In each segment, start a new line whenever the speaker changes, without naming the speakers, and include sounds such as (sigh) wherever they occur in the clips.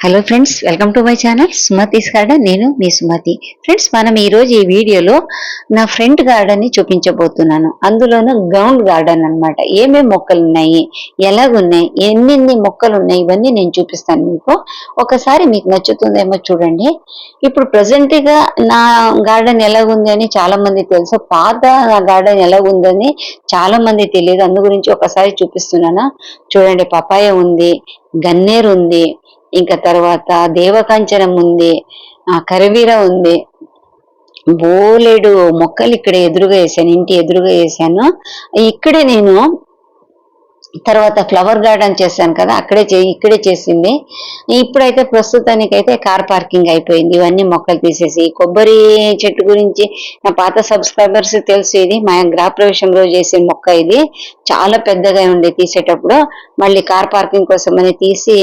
Hello friends welcome to my channel Sumathi's garden నేను మీ Sumathi friends మనం ఈరోజు ఈ వీడియోలో నా ఫ్రంట్ గార్డెన్ని చూపించబోతున్నాను. అందులోనూ గ్రౌండ్ గార్డెన్ అనమాట ఏమేమి మొక్కలు ఉన్నాయి? ఎలాగున్నాయి? ఎన్నెన్ని మొక్కలు ఉన్నాయి ఇవన్నీ నేను చూపిస్తాను మీకు. ఒకసారి మీకు నచ్చుతుందేమో చూడండి. ఇప్పుడు ప్రజెంట్గా నా గార్డెన్ ఎలాగుంది అని చాలామంది తెలుసు. పాత నా గార్డెన్ ఎలాగుందని చాలామంది తెలియదు. అందు గురించి ఒకసారి చూపిస్తున్నాను. చూడండి పపాయ ఉంది గన్నేరు ఉంది ఇంకా తర్వాత దేవకాంచనం ఉంది ఆ కరివీర ఉంది. బోలెడు మొక్కలు ఇక్కడ ఎదురుగా వేసాను ఇంటి ఎదురుగా వేసాను ఇక్కడే నేను తర్వాత ఫ్లవర్ గార్డెన్ చేశాను కదా అక్కడే చే- ఇక్కడే చేసింది. ఇప్పుడైతే ప్రస్తుతానికైతే కార్ పార్కింగ్ అయిపోయింది. ఇవన్నీ మొక్కలు తీసేసి కొబ్బరి చెట్టు గురించి నా పాత సబ్స్క్రైబర్స్ తెలుసు ఇది. మా గృహప్రవేశం రోజు చేసే మొక్క ఇది. చాలా పెద్దగా ఉండే తీసేటప్పుడు. మళ్ళీ కార్ పార్కింగ్ కోసం అని తీసి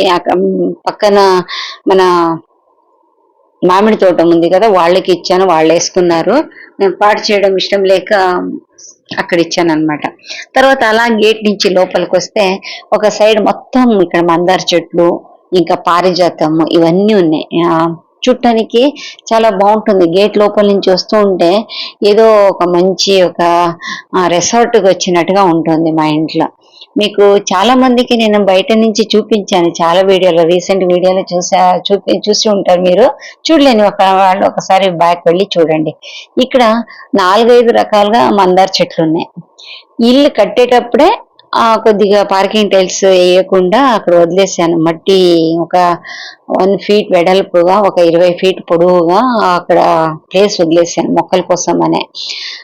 పక్కన మన మామిడి తోట ఉంది కదా వాళ్ళకి ఇచ్చాను. వాళ్ళు వేసుకున్నారు. నేను పాటు చేయడం ఇష్టం లేక అక్కడ ఇచ్చాను అనమాట తర్వాత అలా గేట్ నుంచి లోపలికి వస్తే ఒక సైడ్ మొత్తం ఇక్కడ మందార చెట్లు ఇంకా పారిజాతము ఇవన్నీ ఉన్నాయి. చూడటానికి చాలా బాగుంటుంది. గేట్ లోపల నుంచి వస్తూ ఉంటే ఏదో ఒక మంచి ఒక రెసార్ట్ వచ్చినట్టుగా ఉంటుంది మా ఇంట్లో. మీకు చాలా మందికి నేను బయట నుంచి చూపించాను. చాలా వీడియోలో రీసెంట్ వీడియోలో చూసా చూపి చూసి ఉంటారు మీరు. చూడలేని ఒక వాళ్ళు ఒకసారి బ్యాక్ వెళ్ళి చూడండి. ఇక్కడ నాలుగైదు రకాలుగా మందార చెట్లు ఉన్నాయి ఇల్లు కట్టేటప్పుడే కొద్దిగా పార్కింగ్ టైల్స్ వేయకుండా అక్కడ వదిలేసాను మట్టి ఒక వన్ ఫీట్ వెడల్పుగా ఒక ఇరవై ఫీట్ పొడవుగా అక్కడ ప్లేస్ వదిలేసాను మొక్కల కోసం అనే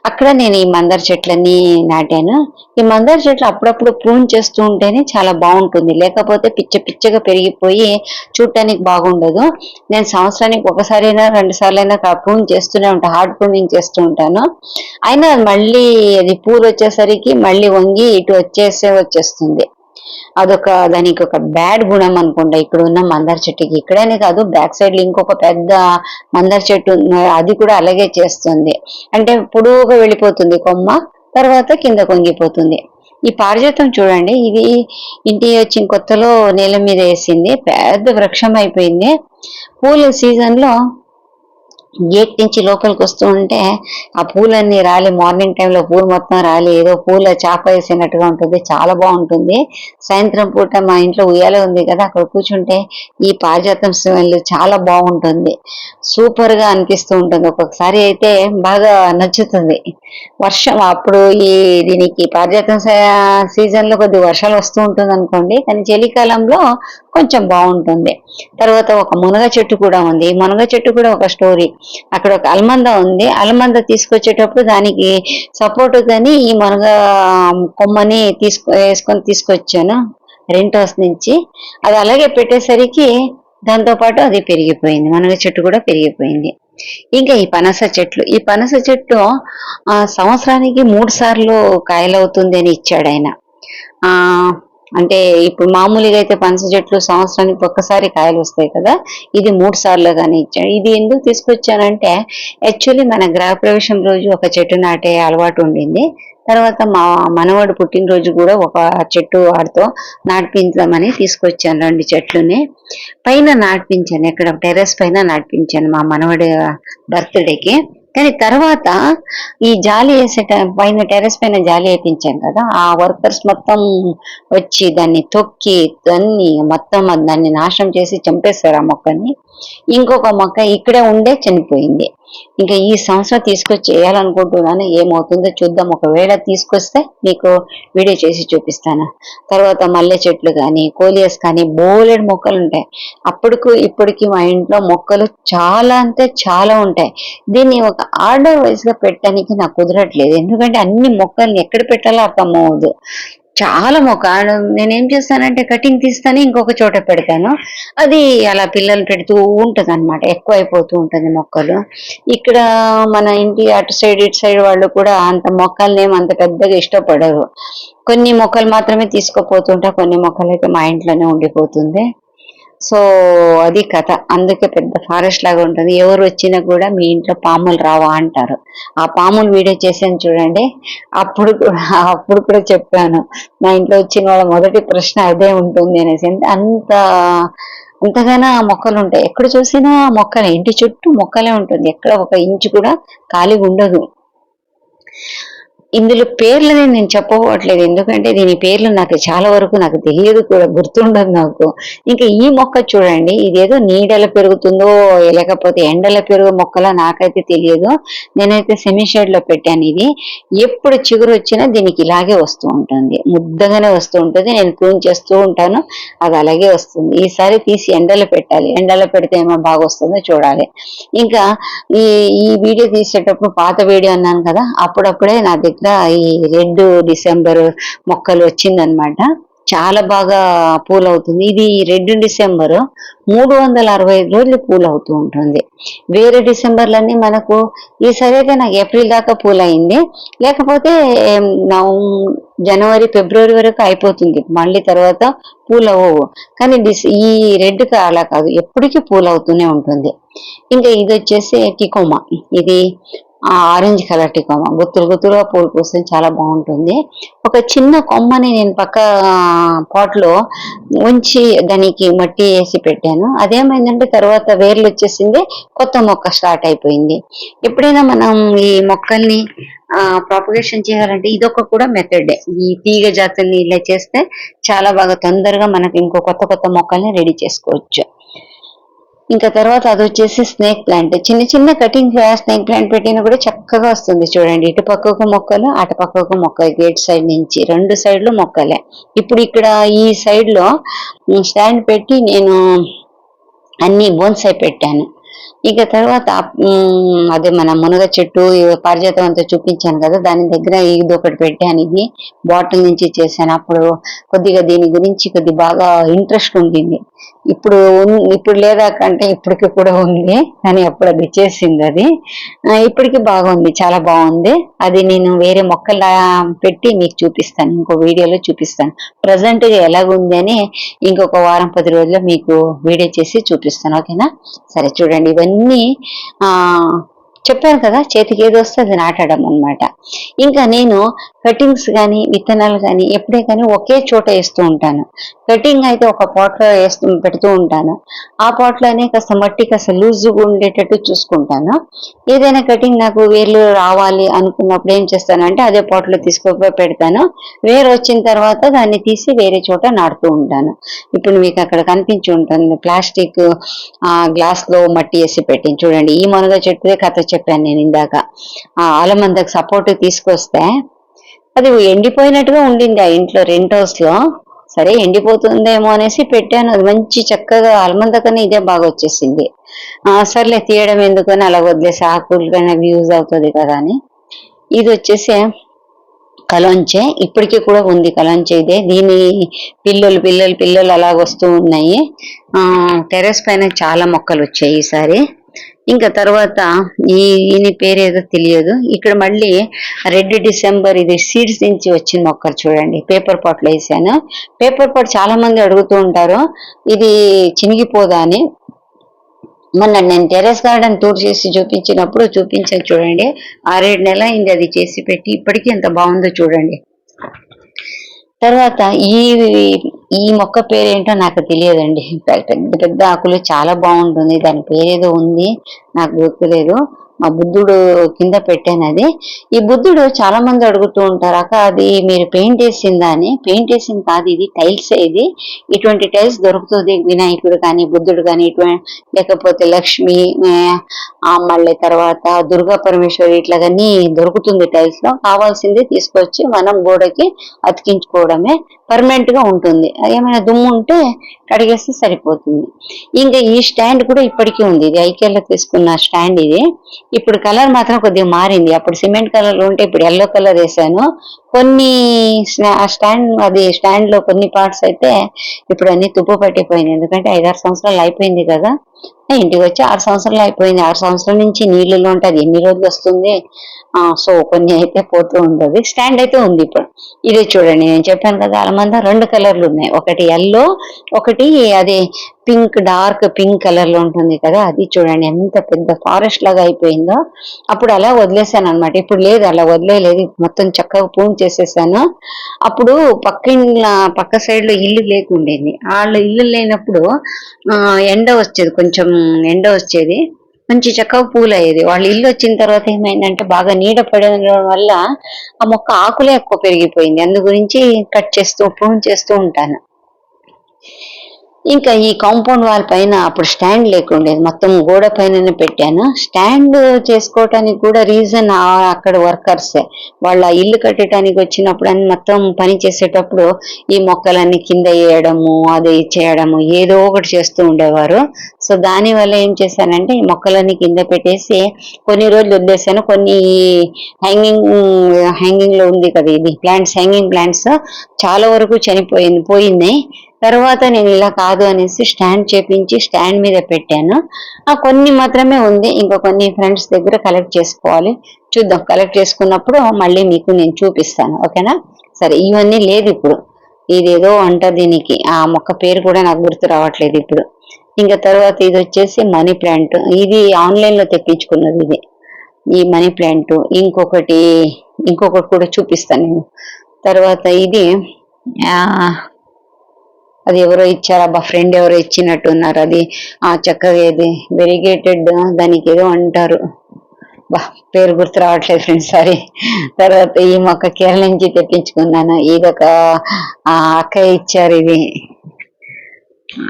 అక్కడ నేను ఈ మందార చెట్లన్నీ నాటాను. ఈ మందార చెట్లు అప్పుడప్పుడు ప్రూన్ చేస్తూ ఉంటేనే చాలా బాగుంటుంది. లేకపోతే పిచ్చ పిచ్చగా పెరిగిపోయి చూడటానికి బాగుండదు. నేను సంవత్సరానికి ఒకసారైనా రెండు సార్లైనా ప్రూన్ చేస్తూనే ఉంటాను హార్డ్ ప్రూనింగ్ చేస్తూ ఉంటాను. అయినా మళ్ళీ అది పూలు వచ్చేసరికి మళ్ళీ వంగి ఇటు వచ్చేసి వచ్చేస్తుంది. అదొక దానికి ఒక బ్యాడ్ గుణం అనుకుంటా. ఇక్కడ ఉన్న మందార చెట్టుకి. ఇక్కడనే కాదు బ్యాక్ సైడ్లో ఇంకొక పెద్ద మందార చెట్టు అది కూడా అలాగే చేస్తుంది. అంటే పొడువుగా వెళ్ళిపోతుంది కొమ్మ తర్వాత కింద కొంగిపోతుంది. ఈ పారిజాతం చూడండి. ఇది ఇంటి వచ్చిన కొత్తలో నేల మీద వేసింది. పెద్ద వృక్షం అయిపోయింది. పూల సీజన్లో గేట్ నుంచి లోపలికి వస్తూ ఉంటే ఆ పూలన్నీ రాలి మార్నింగ్ టైంలో పూలు మొత్తం రాలి ఏదో పూల చాప వేసినట్టుగా ఉంటుంది చాలా బాగుంటుంది. సాయంత్రం పూట మా ఇంట్లో ఉయ్యాల ఉంది కదా అక్కడ కూర్చుంటే ఈ పారిజాతం స్మెల్ చాలా బాగుంటుంది. సూపర్గా అనిపిస్తూ ఉంటుంది. ఒక్కొక్కసారి అయితే బాగా నచ్చుతుంది. వర్షం అప్పుడు ఈ దీనికి పారిజాతం సీజన్లో కొద్ది వర్షాలు వస్తూ ఉంటుంది అనుకోండి కానీ చలికాలంలో కొంచెం బాగుంటుంది. తర్వాత ఒక మునగ చెట్టు కూడా ఉంది. ఈ మునగ చెట్టు కూడా ఒక స్టోరీ. అక్కడ ఒక అల్మంద ఉంది. అల్మంద తీసుకొచ్చేటప్పుడు దానికి సపోర్ట్ కానీ ఈ మునగ కొమ్మని తీసుకు వేసుకొని తీసుకొచ్చాను రెంట్ హౌస్ నుంచి. అది అలాగే పెట్టేసరికి దాంతో పాటు అది పెరిగిపోయింది. మునగ చెట్టు కూడా పెరిగిపోయింది. ఇంకా ఈ పనస చెట్లు. ఈ పనస చెట్టు సంవత్సరానికి మూడు సార్లు కాయలవుతుంది అని ఇచ్చాడు ఆయన. ఆ అంటే ఇప్పుడు మామూలుగా అయితే పనస చెట్లు సంవత్సరానికి ఒక్కసారి కాయలు వస్తాయి కదా ఇది మూడు సార్లు కానీ ఇచ్చాడు ఇది ఎందుకు తీసుకొచ్చానంటే యాక్చువల్లీ మన గృహప్రవేశం రోజు ఒక చెట్టు నాటే అలవాటు ఉండింది. తర్వాత మా మనవడు పుట్టినరోజు కూడా ఒక చెట్టు వాడితో నాటిపించామని తీసుకొచ్చాను రెండు చెట్లుని. పైన నాటిపించాను ఇక్కడ టెర్రస్ పైన నాటిపించాను మా మనవడి బర్త్డేకి. కానీ తర్వాత ఈ జాలి వేసే పైన టెర్రస్ పైన జాలి వేయించాం కదా ఆ వర్కర్స్ మొత్తం వచ్చి దాన్ని తొక్కి దాన్ని మొత్తం దాన్ని నాశనం చేసి చంపేశారు ఆ మొక్కని. ఇంకొక మొక్క ఇక్కడే ఉండే చనిపోయింది. ఇంకా ఈ సంవత్సరం తీసుకొచ్చి చేయాలనుకుంటున్నాను ఏమవుతుందో చూద్దాం. ఒకవేళ తీసుకొస్తే మీకు వీడియో చేసి చూపిస్తాను. తర్వాత మల్లె చెట్లు కానీ కోలియస్ కానీ బోలెడు మొక్కలు ఉంటాయి. అప్పటికు ఇప్పటికి మా ఇంట్లో మొక్కలు చాలా అంటే చాలా ఉంటాయి. దీన్ని ఒక ఆర్డర్ వైజ్గా పెట్టడానికి నాకు కుదరట్లేదు. ఎందుకంటే అన్ని మొక్కల్ని ఎక్కడ పెట్టాలో అర్థం అవ్వదు. చాలా మొక్క నేనేం చేస్తానంటే కటింగ్ తీస్తాను ఇంకొక చోట పెడతాను. అది అలా పిల్లలు పెడుతూ ఉంటుంది అనమాట ఎక్కువ అయిపోతూ ఉంటుంది మొక్కలు. ఇక్కడ మన ఇంటి అటు సైడ్ ఇటు సైడ్ వాళ్ళు కూడా అంత మొక్కల్ని అంత పెద్దగా ఇష్టపడరు. కొన్ని మొక్కలు మాత్రమే తీసుకుపోతుంటా కొన్ని మొక్కలు అయితే మా ఇంట్లోనే ఉండిపోతుంది. సో అది కథ. అందుకే పెద్ద ఫారెస్ట్ లాగా ఉంటుంది. ఎవరు వచ్చినా కూడా మీ ఇంట్లో పాములు రావా అంటారు. ఆ పాములు వీడియో చేసాను చూడండి. అప్పుడు కూడా అప్పుడు కూడా చెప్పాను. మా ఇంట్లో వచ్చిన వాళ్ళ మొదటి ప్రశ్న అదే ఉంటుంది అనేసి. అంటే అంత అంతగానో మొక్కలు ఉంటాయి. ఎక్కడ చూసినా మొక్కలే ఇంటి చుట్టూ మొక్కలే ఉంటుంది. ఎక్కడ ఒక ఇంచు కూడా ఖాళీగా ఉండదు. ఇందులో పేర్లని నేను చెప్పవట్లేదు ఎందుకంటే దీని పేర్లు నాకు చాలా వరకు నాకు తెలియదు కూడా గుర్తుండదు నాకు. ఇంకా ఈ మొక్క చూడండి ఇదేదో నీడల పెరుగుతుందో లేకపోతే ఎండల పెరుగు మొక్కలా నాకైతే తెలియదు. నేనైతే సెమీ షేడ్లో పెట్టాను ఇది. ఎప్పుడు చిగురు వచ్చినా దీనికి ఇలాగే వస్తూ ఉంటుంది. ముద్దగానే వస్తూ ఉంటుంది. నేను క్లీన్ చేస్తూ ఉంటాను. అది అలాగే వస్తుంది. ఈసారి తీసి ఎండలో పెట్టాలి. ఎండలో పెడితే ఏమో బాగా వస్తుందో చూడాలి. ఇంకా ఈ ఈ వీడియో తీసేటప్పుడు పాత వీడియో అన్నాను కదా అప్పుడప్పుడే నా దగ్గర ఈ రెండు డిసెంబర్ మొక్కలు వచ్చిందనమాట చాలా బాగా పూలు అవుతుంది ఇది రెండు డిసెంబర్ మూడు వందల అరవై ఐదు రోజులు పూలు అవుతూ ఉంటుంది. వేరే డిసెంబర్లన్నీ మనకు ఈసారి అయితే నాకు ఏప్రిల్ దాకా పూలు అయింది లేకపోతే నవం- జనవరి ఫిబ్రవరి వరకు అయిపోతుంది. మళ్ళీ తర్వాత పూలు అవ్వవు కానీ డిస్ ఈ రెడ్ అలా కాదు. ఎప్పటికీ పూలు అవుతూనే ఉంటుంది. ఇంకా ఇది వచ్చేసి కికోమా. ఇది ఆరెంజ్ కలర్ కొమ్మ. గుత్తులు గుత్తులుగా పూలు పూస్తుంది చాలా బాగుంటుంది. ఒక చిన్న కొమ్మని నేను పక్క పాట్లో ఉంచి దానికి మట్టి వేసి పెట్టాను. అదేమైందంటే తర్వాత వేర్లు వచ్చేసింది కొత్త మొక్క స్టార్ట్ అయిపోయింది. ఎప్పుడైనా మనం ఈ మొక్కల్ని ప్రాపగేషన్ చేయాలంటే ఇదొక కూడా మెథడ్ ఈ తీగ జాతుల్ని ఇలా చేస్తే చాలా బాగా తొందరగా మనకి ఇంకో కొత్త కొత్త మొక్కల్ని రెడీ చేసుకోవచ్చు. ఇంకా తర్వాత అది వచ్చేసి స్నేక్ ప్లాంట్ చిన్న చిన్న కటింగ్ స్నేక్ ప్లాంట్ పెట్టినా కూడా చక్కగా వస్తుంది చూడండి. ఇటు పక్కకు మొక్కలు అటు పక్కకు మొక్కలు. గేట్ సైడ్ నుంచి రెండు సైడ్లు మొక్కలే. ఇప్పుడు ఇక్కడ ఈ సైడ్లో స్టాండ్ పెట్టి నేను అన్ని బోన్సై పెట్టాను. ఇక తర్వాత అదే మన మునగ చెట్టు పారిజాతం అంతా చూపించాను కదా. దాని దగ్గర ఇది ఒకటి పెట్టాను. ఇది బాటిల్ నుంచి చేశాను. అప్పుడు కొద్దిగా దీని గురించి కొద్ది బాగా ఇంట్రెస్ట్ ఉండింది. ఇప్పుడు ఇప్పుడు లేదా కంటే ఇప్పటికి కూడా ఉంది. కానీ అప్పుడు అది చేసింది అది. ఇప్పటికి బాగుంది. చాలా బాగుంది. అది నేను వేరే మొక్కలా పెట్టి మీకు చూపిస్తాను. ఇంకో వీడియోలో చూపిస్తాను. ప్రజెంట్ ఎలాగుంది అని ఇంకొక వారం పది రోజుల్లో మీకు వీడియో చేసి చూపిస్తాను. ఓకేనా? సరే చూడండి. ఇవన్నీ చెప్పాను కదా చేతికి ఏదో వస్తే అది నాటడం అన్నమాట. ఇంకా నేను కటింగ్స్ కానీ విత్తనాలు కానీ ఎప్పుడే కానీ ఒకే చోట వేస్తూ ఉంటాను. కటింగ్ అయితే ఒక పాట్లో వేస్తూ పెడుతూ ఉంటాను. ఆ పాట్లోనే కాస్త మట్టి కాస్త లూజ్గా ఉండేటట్టు చూసుకుంటాను. ఏదైనా కటింగ్ నాకు వేర్లు రావాలి అనుకున్నప్పుడు ఏం చేస్తానంటే అదే పాట్లో తీసుకోకపోయి పెడతాను. వేరు వచ్చిన తర్వాత దాన్ని తీసి వేరే చోట నాటుతూ ఉంటాను. ఇప్పుడు మీకు అక్కడ కనిపించి ఉంటుంది ప్లాస్టిక్ గ్లాస్లో గ్లాస్లో మట్టి వేసి పెట్టింది. చూడండి ఈ మునగ చెట్టుదే కథ చెప్పాను నేను ఇందాక. ఆ ఆలమందకు సపోర్ట్ తీసుకొస్తే అది ఎండిపోయినట్టుగా ఉండింది ఆ ఇంట్లో రెంట్ హౌస్లో సరే ఎండిపోతుందేమో అనేసి పెట్టాను. అది మంచి చక్కగా అలమందకనే ఇదే బాగా వచ్చేసింది. ఆ సర్లే తీయడం ఎందుకని అలా వదిలేసి ఆకులుగానే యూజ్ అవుతుంది కదా అని. ఇది వచ్చేసి కలంచే ఇప్పటికీ కూడా ఉంది కలంచే ఇదే. దీని పిల్లలు పిల్లలు పిల్లలు అలాగ వస్తూ ఉన్నాయి. టెరెస్ పైన చాలా మొక్కలు వచ్చాయి ఈసారి. ఇంకా తర్వాత ఈ ఈయన పేరు ఏదో తెలియదు. ఇక్కడ మళ్ళీ రెడ్ డిసెంబర్ ఇది సీడ్స్ నుంచి వచ్చిన మొక్కలు చూడండి. పేపర్ పాట్లో వేసాను. పేపర్ పాట్ చాలా మంది అడుగుతూ ఉంటారు. ఇది చినిగిపోదా అని. మొన్న నేను టెరెస్ గార్డెన్ టూర్ చేసి చూపించినప్పుడు చూపించాను చూడండి. ఆరేడు నెల అయింది అది చేసి పెట్టి. ఇప్పటికీ ఎంత బాగుందో చూడండి. తర్వాత ఈ ఈ మొక్క పేరేంటో నాకు తెలియదండి. (laughs) పెద్ద పెద్ద ఆకులు చాలా బాగుంటుంది. దాని పేరేదో ఉంది. నాకు గుర్తులేదు. మా బుద్ధుడు కింద పెట్టాను అది. ఈ బుద్ధుడు చాలా మంది అడుగుతూ ఉంటారు అక్క అది మీరు పెయింట్ వేసిందా అని. పెయింట్ వేసింది కాదు ఇది టైల్స్ ఇది. ఇటువంటి టైల్స్ దొరుకుతుంది. వినాయకుడు కానీ బుద్ధుడు కానీ ఇటువంటి లేకపోతే లక్ష్మి మళ్ళీ తర్వాత దుర్గా పరమేశ్వరి ఇట్లాగన్నీ దొరుకుతుంది టైల్స్లో కావాల్సింది తీసుకొచ్చి మనం గోడకి అతికించుకోవడమే. పర్మనెంట్గా ఉంటుంది. ఏమైనా దుమ్ము ఉంటే కడిగేస్తే సరిపోతుంది. ఇంకా ఈ స్టాండ్ కూడా ఇప్పటికీ ఉంది. ఇది ఐకేలో తీసుకున్న స్టాండ్ ఇది. ఇప్పుడు కలర్ మాత్రం కొద్దిగా మారింది. అప్పుడు సిమెంట్ కలర్ ఉంటే ఇప్పుడు ఎల్లో కలర్ వేసాను. కొన్ని స్టాండ్ అది స్టాండ్లో కొన్ని పార్ట్స్ అయితే ఇప్పుడు అన్ని తుప్పు పట్టిపోయినాయి. ఎందుకంటే ఐదారు సంవత్సరాలు అయిపోయింది కదా. ఇంటికి వచ్చి ఆరు సంవత్సరాలు అయిపోయింది. ఆరు సంవత్సరాల నుంచి నీళ్ళలో ఉంటుంది. ఎన్ని రోజులు వస్తుంది? ఆ సో కొన్ని అయితే పోతూ ఉంటుంది. స్టాండ్ అయితే ఉంది ఇప్పుడు. ఇదే చూడండి నేను చెప్పాను కదా అలమంద రెండు కలర్లు ఉన్నాయి. ఒకటి ఎల్లో ఒకటి అది పింక్ డార్క్ పింక్ కలర్లో ఉంటుంది కదా అది చూడండి ఎంత పెద్ద ఫారెస్ట్ లాగా అయిపోయిందో. అప్పుడు అలా వదిలేసాను అనమాట ఇప్పుడు లేదు అలా వదిలేదు మొత్తం చక్కగా పూన్ చేసేసాను. అప్పుడు పక్క పక్క సైడ్లో ఇల్లు లేకుండేది. వాళ్ళ ఇల్లు లేనప్పుడు ఎండ వచ్చేది కొంచెం ఎండ వచ్చేది. మంచి చక్కగా పూలు అయ్యేది వాళ్ళ ఇల్లు వచ్చిన తర్వాత ఏమైందంటే బాగా నీడ పడడం వల్ల ఆ మొక్క ఆకులే ఎక్కువ పెరిగిపోయింది. అందు గురించి కట్ చేస్తూ పూన్ చేస్తూ ఉంటాను. ఇంకా ఈ కాంపౌండ్ వాల్ పైన అప్పుడు స్టాండ్ లేకుండేది. మొత్తం గోడ పైననే పెట్టాను. స్టాండ్ చేసుకోవటానికి కూడా రీజన్ అక్కడ వర్కర్సే వాళ్ళ ఇల్లు కట్టడానికి వచ్చినప్పుడు అని మొత్తం పని చేసేటప్పుడు ఈ మొక్కలన్నీ కింద వేయడము అది చేయడము ఏదో ఒకటి చేస్తూ ఉండేవారు. సో దానివల్ల ఏం చేశానంటే ఈ మొక్కలన్నీ కింద పెట్టేసి కొన్ని రోజులు వదిలేసాను కొన్ని హ్యాంగింగ్ హ్యాంగింగ్లో ఉంది కదా ఇది ప్లాంట్స్ హ్యాంగింగ్ ప్లాంట్స్ చాలా వరకు చనిపోయింది పోయింది. తర్వాత నేను ఇలా కాదు అనేసి స్టాండ్ చేపించి స్టాండ్ మీద పెట్టాను. ఆ కొన్ని మాత్రమే ఉంది. ఇంకా కొన్ని ఫ్రెండ్స్ దగ్గర కలెక్ట్ చేసుకోవాలి. చూద్దాం. కలెక్ట్ చేసుకున్నప్పుడు మళ్ళీ మీకు నేను చూపిస్తాను. ఓకేనా? సరే ఇవన్నీ లేదు ఇప్పుడు. ఇదేదో అంట దీనికి. ఆ మొక్క పేరు కూడా నాకు గుర్తు రావట్లేదు ఇప్పుడు. ఇంకా తర్వాత ఇది వచ్చేసి మనీ ప్లాంట్. ఇది ఆన్లైన్లో తెప్పించుకున్నది ఇది. ఈ మనీ ప్లాంట్. ఇంకొకటి ఇంకొకటి కూడా చూపిస్తాను నేను. తర్వాత ఇది అది ఎవరో ఇచ్చారు అబ్బా ఫ్రెండ్ ఎవరో ఇచ్చినట్టు ఉన్నారు అది ఆ చక్కగా ఏది వెరిగేటెడ్ దానికి ఏదో అంటారు. బా పేరు గుర్తు రావట్లేదు ఫ్రెండ్స్ సారీ తర్వాత ఈ మొక్క కేరళ నుంచి తెప్పించుకున్నాను. ఇదొక ఆ అక్క ఇచ్చారు ఇది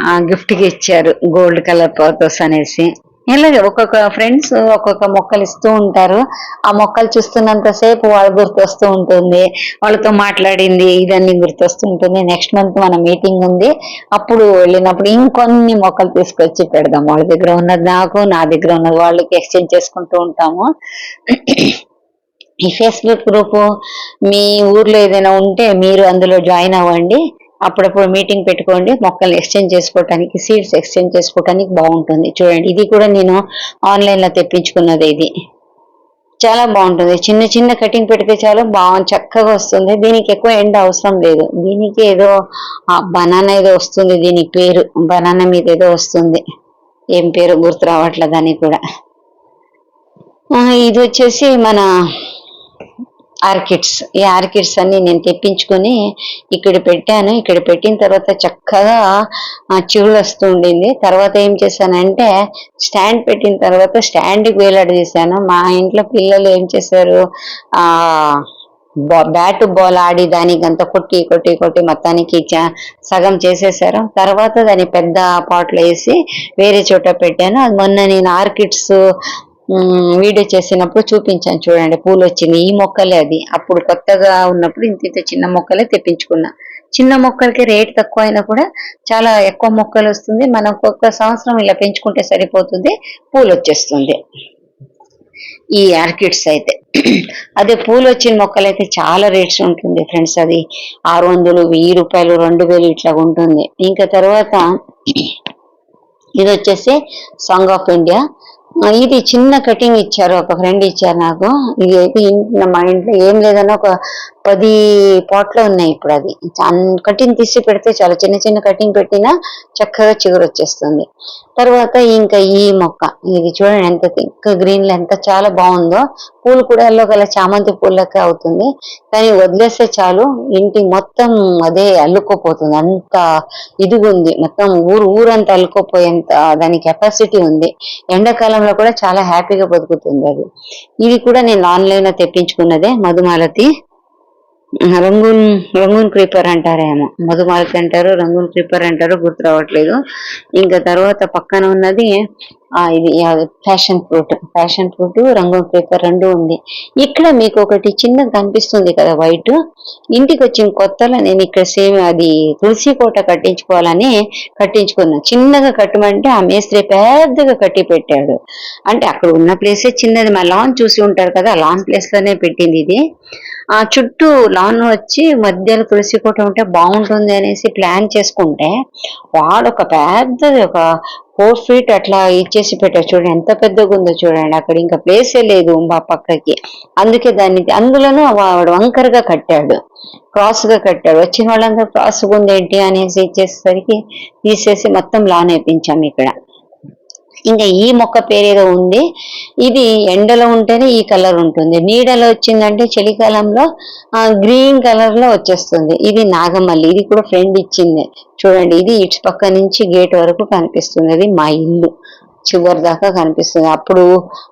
ఆ గిఫ్ట్కి ఇచ్చారు గోల్డ్ కలర్ పర్పస్ అనేసి. ఇలాగే ఒక్కొక్క ఫ్రెండ్స్ ఒక్కొక్క మొక్కలు ఇస్తూ ఉంటారు. ఆ మొక్కలు చూస్తున్నంతసేపు వాళ్ళు గుర్తొస్తూ ఉంటుంది. వాళ్ళతో మాట్లాడింది ఇదన్నీ గుర్తొస్తూ ఉంటుంది. నెక్స్ట్ మంత్ మన మీటింగ్ ఉంది. అప్పుడు వెళ్ళినప్పుడు ఇంకొన్ని మొక్కలు తీసుకొచ్చి పెడదాం. వాళ్ళ దగ్గర ఉన్నది నాకు నా దగ్గర ఉన్నది వాళ్ళకి ఎక్స్చేంజ్ చేసుకుంటూ ఉంటాము. ఈ ఫేస్బుక్ గ్రూపు మీ ఊర్లో ఏదైనా ఉంటే మీరు అందులో జాయిన్ అవ్వండి. అప్పుడప్పుడు మీటింగ్ పెట్టుకోండి మొక్కలు ఎక్స్చేంజ్ చేసుకోవటానికి సీడ్స్ ఎక్స్చేంజ్ చేసుకోవటానికి బాగుంటుంది. చూడండి ఇది కూడా నేను ఆన్లైన్లో తెప్పించుకున్నది ఇది. చాలా బాగుంటుంది. చిన్న చిన్న కటింగ్ పెడితే చాలు బాగా చక్కగా వస్తుంది. దీనికి ఎక్కువ ఎండ అవసరం లేదు. దీనికి ఏదో బనానా ఏదో వస్తుంది దీనికి పేరు. బనానా మీద ఏదో వస్తుంది. ఏం పేరు గుర్తు రావట్లేదు దానికి కూడా. ఇది వచ్చేసి మన ఆర్కిడ్స్ ఈ ఆర్కిడ్స్ అన్ని నేను తెప్పించుకొని ఇక్కడ పెట్టాను. ఇక్కడ పెట్టిన తర్వాత చక్కగా చిగులు వస్తూ ఉండింది. తర్వాత ఏం చేశానంటే స్టాండ్ పెట్టిన తర్వాత స్టాండ్కి వేలాడదీశాను మా ఇంట్లో పిల్లలు ఏం చేశారు ఆ బ్యాట్ బాల్ ఆడి దానికి అంత కొట్టి కొట్టి కొట్టి మొత్తానికి చ- సగం చేసేసారు. తర్వాత దాన్ని పెద్ద పాట్లో వేసి వేరే చోట పెట్టాను. అది మొన్న నేను ఆర్కిడ్స్ వీడియో చేసినప్పుడు చూపించాను చూడండి పూలు వచ్చింది ఈ మొక్కలే అది. అప్పుడు కొత్తగా ఉన్నప్పుడు ఇంత ఇంత చిన్న మొక్కలే తెప్పించుకున్నా. చిన్న మొక్కలకి రేట్ తక్కువ అయినా కూడా చాలా ఎక్కువ మొక్కలు వస్తుంది. మనం ఒక్క సంవత్సరం ఇలా పెంచుకుంటే సరిపోతుంది పూలు వచ్చేస్తుంది ఈ ఆర్కిడ్స్ అయితే. అదే పూలు వచ్చిన మొక్కలు అయితే చాలా రేట్స్ ఉంటుంది ఫ్రెండ్స్ అది. ఆరు వందలు వెయ్యి రూపాయలు రెండు వేలు ఇట్లా ఉంటుంది. ఇంకా తర్వాత ఇది వచ్చేసి సాంగ్ ఆఫ్ ఇండియా. ఇది చిన్న కటింగ్ ఇచ్చారు ఒక ఫ్రెండ్ ఇచ్చారు నాకు. ఇది అయితే మా ఇంట్లో ఏం లేదన్న ఒక పది పాట్లో ఉన్నాయి ఇప్పుడు అది కటింగ్ తీసి పెడితే చాలా చిన్న చిన్న కటింగ్ పెట్టినా చక్కగా చిగురు వచ్చేస్తుంది. తర్వాత ఇంకా ఈ మొక్క. ఇది చూడండి ఎంత థిక్ గ్రీన్లో ఎంత చాలా బాగుందో. పూలు కూడా ఎల్లో కలర్ చామంతి పూలకే అవుతుంది. కానీ వదిలేస్తే చాలు. ఇంటి మొత్తం అదే అల్లుకోపోతుంది. అంత ఇదిగుంది మొత్తం ఊరు ఊరంతా అల్లుకోపోయేంత దాని కెపాసిటీ ఉంది. ఎండాకాలంలో కూడా చాలా హ్యాపీగా బతుకుతుంది అది. ఇది కూడా నేను ఆన్లైన్లో తెప్పించుకున్నదే మధుమాలతి. రంగూన్ రంగూన్ క్రీపర్ అంటారేమో. మధుమాలతి అంటారు రంగూన్ క్రీపర్ అంటారు గుర్తు రావట్లేదు. ఇంకా తర్వాత పక్కన ఉన్నది ఇది passion fruit passion fruit Rangoon creeper రెండు ఉంది. ఇక్కడ మీకు ఒకటి చిన్నది కనిపిస్తుంది కదా వైట్. ఇంటికి వచ్చిన కొత్తలో నేను ఇక్కడ సేమ్ అది తులసి కోట కట్టించుకోవాలని కట్టించుకున్నాను చిన్నగా కట్టమంటే ఆ మేస్త్రి పెద్దగా కట్టి పెట్టాడు. అంటే అక్కడ ఉన్న ప్లేసే చిన్నది. మా లాన్ చూసి ఉంటారు కదా లాన్ ప్లేస్లోనే పెట్టింది ఇది. ఆ చుట్టూ లాన్ వచ్చి మధ్యలో తులసి కోట ఉంటే బాగుంటుంది అనేసి ప్లాన్ చేసుకుంటే వాడు ఒక పెద్దది ఒక ఫోర్ ఫీట్ అట్లా ఇచ్చేసి పెట్టారు చూడండి. ఎంత పెద్దగా ఉందో చూడండి. అక్కడ ఇంకా ప్లేసే లేదు మా పక్కకి. అందుకే దాన్ని అందులోనూ వాడు వంకరగా కట్టాడు. క్రాస్గా కట్టాడు. వచ్చిన వాళ్ళందరూ క్రాస్ ఉంది ఏంటి అనేసి ఇచ్చేసరికి తీసేసి మొత్తం లాన్ వేయించాం ఇక్కడ. ఇంకా ఈ మొక్క పేరేదో ఉంది. ఇది ఎండలో ఉంటేనే ఈ కలర్ ఉంటుంది. నీడలో వచ్చిందంటే చలికాలంలో గ్రీన్ కలర్లో వచ్చేస్తుంది. ఇది నాగమల్లి. ఇది కూడా ఫ్రెండ్ ఇచ్చింది. చూడండి ఇది ఇటు పక్క నుంచి గేట్ వరకు కనిపిస్తుంది. అది మా ఇల్లు. చివరి దాకా కనిపిస్తుంది. అప్పుడు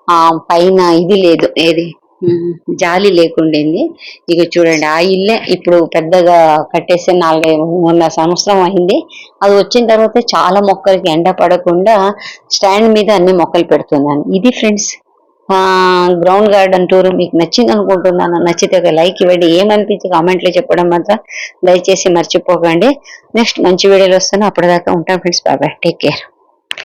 ఆ పైన ఇది లేదు. ఏది? జాలి లేకుండింది. ఇక చూడండి ఆ ఇల్లే ఇప్పుడు పెద్దగా కట్టేసి నాలుగైదు మొన్న సంవత్సరం అయింది. అది వచ్చిన తర్వాత చాలా మొక్కలకి ఎండ పడకుండా స్టాండ్ మీద అన్ని మొక్కలు పెడుతున్నాను. ఇది ఫ్రెండ్స్ గ్రౌండ్ గార్డెన్ టూర్ మీకు నచ్చింది అనుకుంటున్నాను. నచ్చితే ఒక లైక్ ఇవ్వండి. ఏమనిపించి కామెంట్లో చెప్పడం మాత్రం దయచేసి మర్చిపోకండి. నెక్స్ట్ మంచి వీడియోలు వస్తాను. అప్పటిదాకా ఉంటాను ఫ్రెండ్స్. బాబాయ్ టేక్ కేర్.